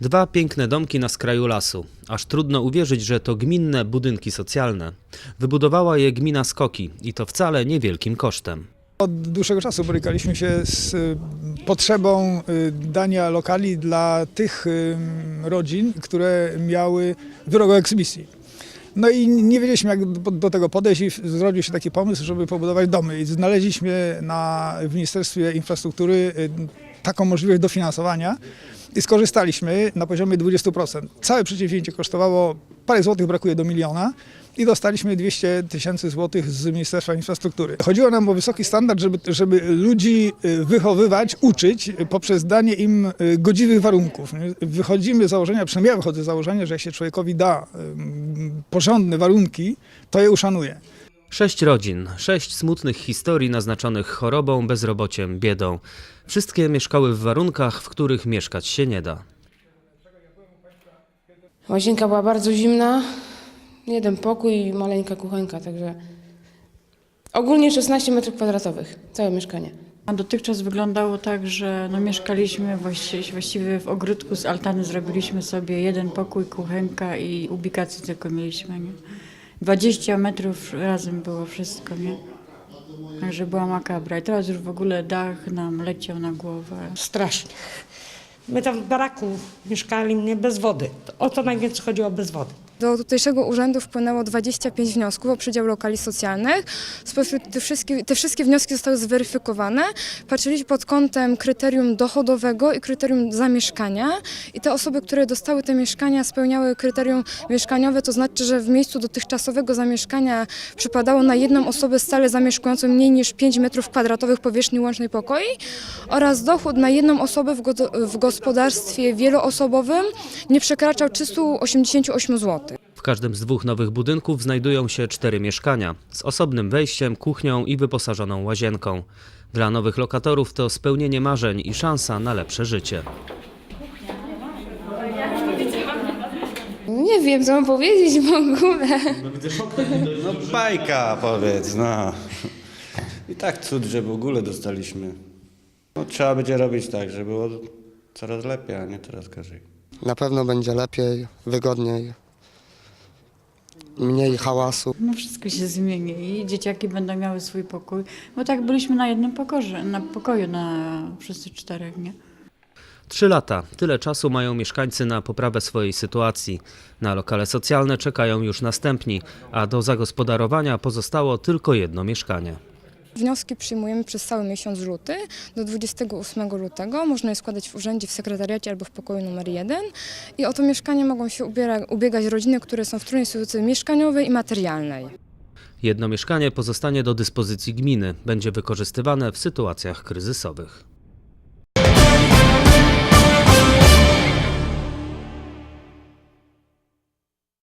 Dwa piękne domki na skraju lasu. Aż trudno uwierzyć, że to gminne budynki socjalne. Wybudowała je gmina Skoki i to wcale niewielkim kosztem. Od dłuższego czasu borykaliśmy się z y, potrzebą y, dania lokali dla tych y, rodzin, które miały drogą eksmisji. No i nie wiedzieliśmy, jak do, tego podejść i zrodził się taki pomysł, żeby pobudować domy. I znaleźliśmy na, w Ministerstwie Infrastruktury taką możliwość dofinansowania i skorzystaliśmy na poziomie 20%. Całe przedsięwzięcie kosztowało parę złotych, brakuje do miliona i dostaliśmy 200 tysięcy złotych z Ministerstwa Infrastruktury. Chodziło nam o wysoki standard, żeby, żeby ludzi y, wychowywać, uczyć poprzez danie im y, godziwych warunków. Wychodzimy z założenia, przynajmniej ja wychodzę z założenia, że jak się człowiekowi da porządne warunki, to je uszanuje. Sześć rodzin, sześć smutnych historii naznaczonych chorobą, bezrobociem, biedą. Wszystkie mieszkały w warunkach, w których mieszkać się nie da. Łazienka była bardzo zimna, jeden pokój i maleńka kuchenka, także ogólnie 16 metrów kwadratowych, całe mieszkanie. A dotychczas wyglądało tak, że no mieszkaliśmy właściwie, właściwie w ogródku z altany zrobiliśmy sobie jeden pokój, kuchenka i ubikację tylko mieliśmy, nie? 20 metrów razem było wszystko, nie? Także była makabra. I teraz już w ogóle dach nam leciał na głowę. strasznie. My tam w baraku mieszkali mnie bez wody. O to najwięcej chodziło bez wody. Do tutejszego urzędu wpłynęło 25 wniosków o przydział lokali socjalnych. Spośród te wszystkie wnioski zostały zweryfikowane. Patrzyliśmy pod kątem kryterium dochodowego i kryterium zamieszkania. I te osoby, które dostały te mieszkania, spełniały kryterium mieszkaniowe, to znaczy, że w miejscu dotychczasowego zamieszkania przypadało na jedną osobę stale zamieszkującą mniej niż 5 metrów kwadratowych powierzchni łącznej pokoi oraz dochód na jedną osobę w, go, w gospodarstwie wieloosobowym nie przekraczał 388 zł. W każdym z dwóch nowych budynków znajdują się cztery mieszkania z osobnym wejściem, kuchnią i wyposażoną łazienką. Dla nowych lokatorów to spełnienie marzeń i szansa na lepsze życie. Nie wiem, co mam powiedzieć w ogóle. No bajka powiedz, no. I tak cud, że w ogóle dostaliśmy. No, trzeba będzie robić tak, żeby było coraz lepiej, a nie coraz gorzej. Na pewno będzie lepiej, wygodniej, mniej hałasu. No wszystko się zmieni i dzieciaki będą miały swój pokój. Bo tak byliśmy na jednym pokorze, na pokoju na wszyscy czterech, nie? Trzy lata. Tyle czasu mają mieszkańcy na poprawę swojej sytuacji. Na lokale socjalne czekają już następni, a do zagospodarowania pozostało tylko jedno mieszkanie. Wnioski przyjmujemy przez cały miesiąc luty do 28 lutego. Można je składać w urzędzie, w sekretariacie albo w pokoju numer 1. I o to mieszkanie mogą się ubiera, ubiegać rodziny, które są w trudnej sytuacji mieszkaniowej i materialnej. Jedno mieszkanie pozostanie do dyspozycji gminy, będzie wykorzystywane w sytuacjach kryzysowych.